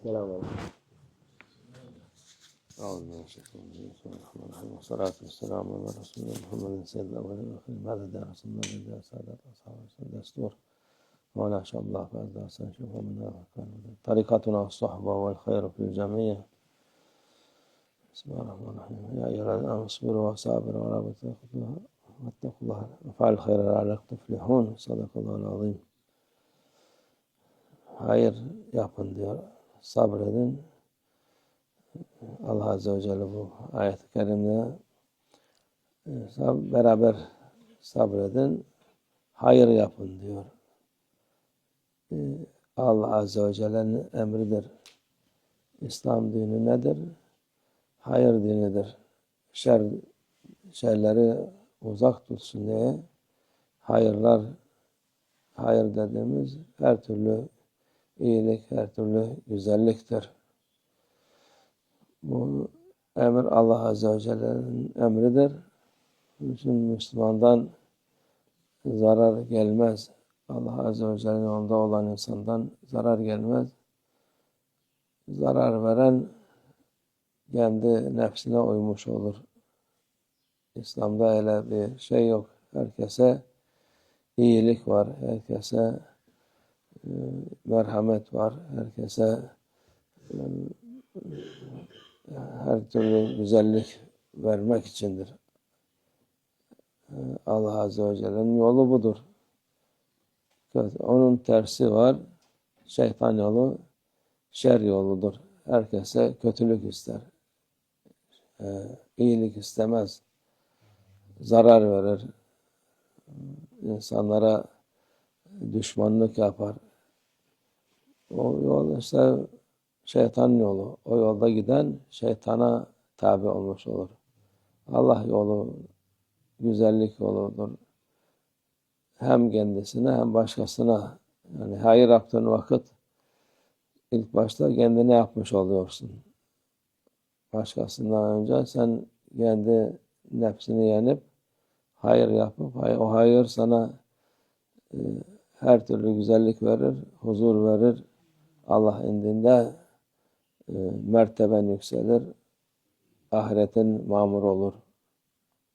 السلام عليكم. أعوذ بالله من الشيطان الرجيم. بسم الله الرحمن الرحيم. والصلاة والسلام على رسول الله محمد سيد الأولين والآخرين. بعد دار رسول الله من سادات أصحاب رسول دستور. ولا شاء الله شوفوا منا وكان طريقتنا والصحبة والخير في الجميع. بسم الله الرحمن الرحيم. يا أيها الذين آمنوا اصبروا وصابروا ولا تأخذوها واتقوا الله وفعل الخير لعلكم تفلحون. صدق الله العظيم. Hayır yapın diyor. Sabredin. Allah Azze ve Celle bu ayet-i kerimde e, beraber sabredin, hayır yapın diyor. E, Allah Azze ve Celle'nin emridir. İslam dini nedir? Hayır dinidir. Şer, şerleri uzak tutsun diye hayırlar, hayır dediğimiz her türlü iyilik, her türlü güzelliktir. Bu emir Allah Azze ve Celle'nin emridir. İçin Müslümandan zarar gelmez. Allah Azze ve Celle'nin yolunda olan insandan zarar gelmez. Zarar veren kendi nefsine uymuş olur. İslam'da öyle bir şey yok. Herkese iyilik var. Herkese merhamet var. Herkese her türlü güzellik vermek içindir. Allah Azze ve Celle'nin yolu budur. Onun tersi var. Şeytan yolu şer yoludur. Herkese kötülük ister. İyilik istemez. Zarar verir. İnsanlara düşmanlık yapar. O yol işte şeytan yolu. O yolda giden şeytana tabi olmuş olur. Allah yolu güzellik yoludur. Hem kendisine hem başkasına yani hayır yaptığın vakit ilk başta kendine yapmış oluyorsun. Başkasından önce sen kendi nefsini yenip hayır yapıp o hayır sana e, her türlü güzellik verir, huzur verir. Allah indinde e, merteben yükselir. Ahiretin mamur olur.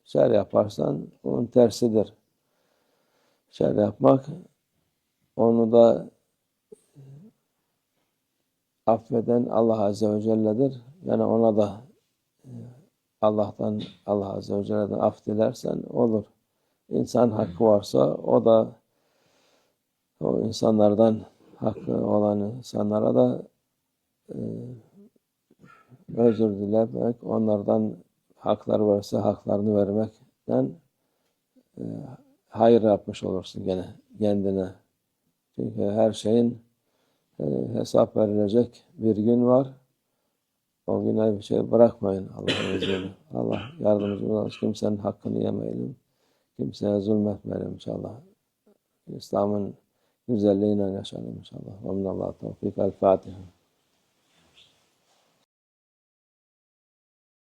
Şer yaparsan onun tersidir. Şer yapmak onu da affeden Allah Azze ve Celle'dir. Yani ona da e, Allah'tan, Allah Azze ve Celle'den af dilersen olur. İnsan hakkı varsa o da o insanlardan hakkı olan insanlara da e, özür dilemek, onlardan hakları varsa haklarını vermekten e, hayır yapmış olursun gene kendine. Çünkü her şeyin e, hesap verilecek bir gün var. O güne bir şey bırakmayın Allah'ın izniyle. Allah yardımcımız olsun. Kimsenin hakkını yemeyelim. Kimseye zulmetmeyelim inşallah. İslam'ın يجزى لنا إن شاء الله. ومن الله التوفيق. الفاتحة.